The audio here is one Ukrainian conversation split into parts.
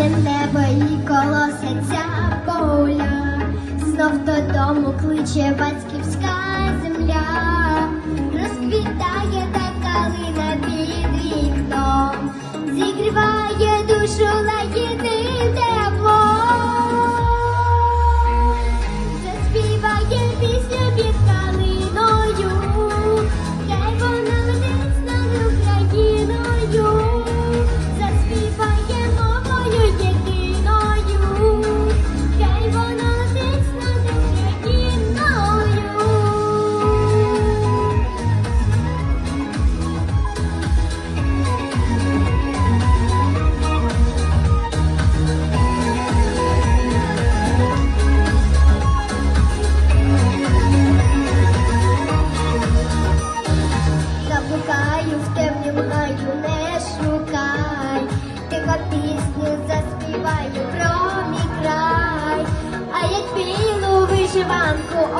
синє небо і колосяться поля, знов додому кличе батьківська земля, розквітає та калина під вікном, зігріває. Заблукаю в темнім гаю, не шукай, тихо пісню заспіваю про край, а як білу вишиванку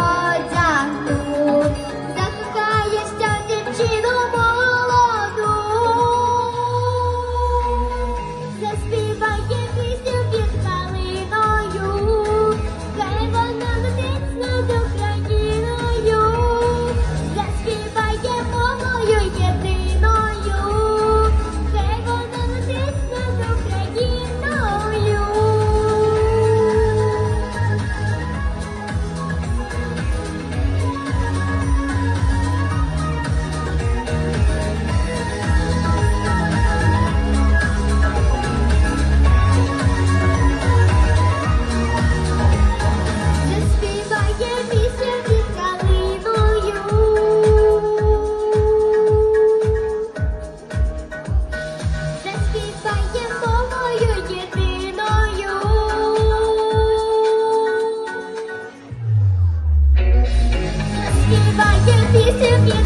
Заспіває пісню під калиною.